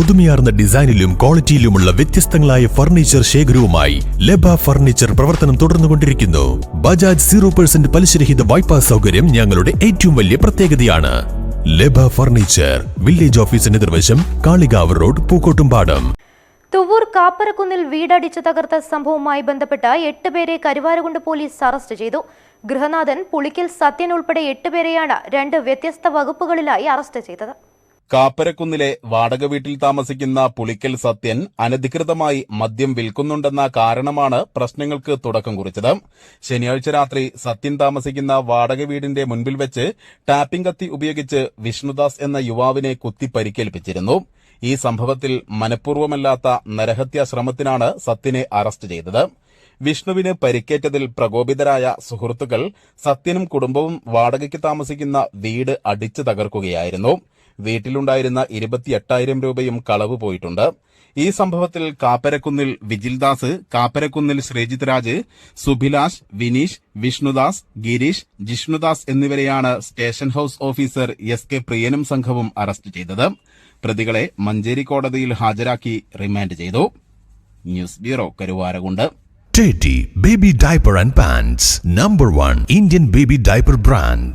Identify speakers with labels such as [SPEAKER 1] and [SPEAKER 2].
[SPEAKER 1] പുതുമയാർന്ന ഡിസൈനിലും ക്വാളിറ്റിയിലുമുള്ള വ്യത്യസ്തങ്ങളായ ഫർണിച്ചർ ശേഖരവുമായി ലബ ഫർണിച്ചർ പ്രവർത്തനം തുടർന്നുകൊണ്ടിരിക്കുന്നു. ബജാജ് സീറോ പെർസെന്റ് പലിശരഹിത വായ്പാ സൗകര്യം ഞങ്ങളുടെ ഏറ്റവും വലിയ പ്രത്യേകതയാണ്. ലബ ഫർണിച്ചർ വില്ലേജ് ഓഫീസിന് നിർവശം കാളികാവ് റോഡ് പൂക്കോട്ടുംപാടം.
[SPEAKER 2] തുവൂർ കാപ്പരക്കുന്നിൽ വീടടിച്ചു തകർത്ത സംഭവവുമായി ബന്ധപ്പെട്ട് എട്ടുപേരെ കരുവാരകുണ്ട് പോലീസ് അറസ്റ്റ് ചെയ്തു. ഗൃഹനാഥൻ പുളിക്കൽ സത്യൻ ഉൾപ്പെടെ എട്ടുപേരെയാണ് രണ്ട് വ്യത്യസ്ത വകുപ്പുകളിലായി അറസ്റ്റ് ചെയ്തത്.
[SPEAKER 3] കാപ്പരക്കുന്നിലെ വാടക വീട്ടിൽ താമസിക്കുന്ന പുളിക്കൽ സത്യൻ അനധികൃതമായി മദ്യം വിൽക്കുന്നുണ്ടെന്ന കാരണമാണ് പ്രശ്നങ്ങൾക്ക് തുടക്കം കുറിച്ചത്. ശനിയാഴ്ച രാത്രി സത്യൻ താമസിക്കുന്ന വാടക വീടിന്റെ മുൻപിൽ വെച്ച് ടാപ്പിംഗ് കത്തി ഉപയോഗിച്ച് വിഷ്ണുദാസ് എന്ന യുവാവിനെ കുത്തി പരിക്കേൽപ്പിച്ചിരുന്നു. ഈ സംഭവത്തിൽ മനഃപൂർവമല്ലാത്ത നരഹത്യാ ശ്രമത്തിനാണ് സത്യനെ അറസ്റ്റ് ചെയ്തത്. വിഷ്ണുവിന് പരിക്കേറ്റതിൽ പ്രകോപിതരായ സുഹൃത്തുക്കൾ സത്യനും കുടുംബവും വാടകയ്ക്ക് താമസിക്കുന്ന വീട് അടിച്ചു തകർക്കുകയായിരുന്നു. വീട്ടിലുണ്ടായിരുന്ന ഇരുപത്തിയെട്ടായിരം രൂപയും കളവ് പോയിട്ടുണ്ട്. ഈ സംഭവത്തിൽ കാപ്പരക്കുന്നിൽ വിജിൽദാസ് കാപ്പരക്കുന്നിൽ ശ്രീജിത് രാജ് സുഭിലാഷ് വിനീഷ് വിഷ്ണുദാസ് ഗിരീഷ് ജിഷ്ണുദാസ് എന്നിവരെയാണ് station house officer S K പ്രിയനും സംഘവും അറസ്റ്റ് ചെയ്തത്. പ്രതികളെ മഞ്ചേരി കോടതിയിൽ ഹാജരാക്കി റിമാൻഡ് ചെയ്തു. News bureau Karuvarakundu.
[SPEAKER 1] Teddy Baby Diaper and Pants Number 1 Indian Baby Diaper Brand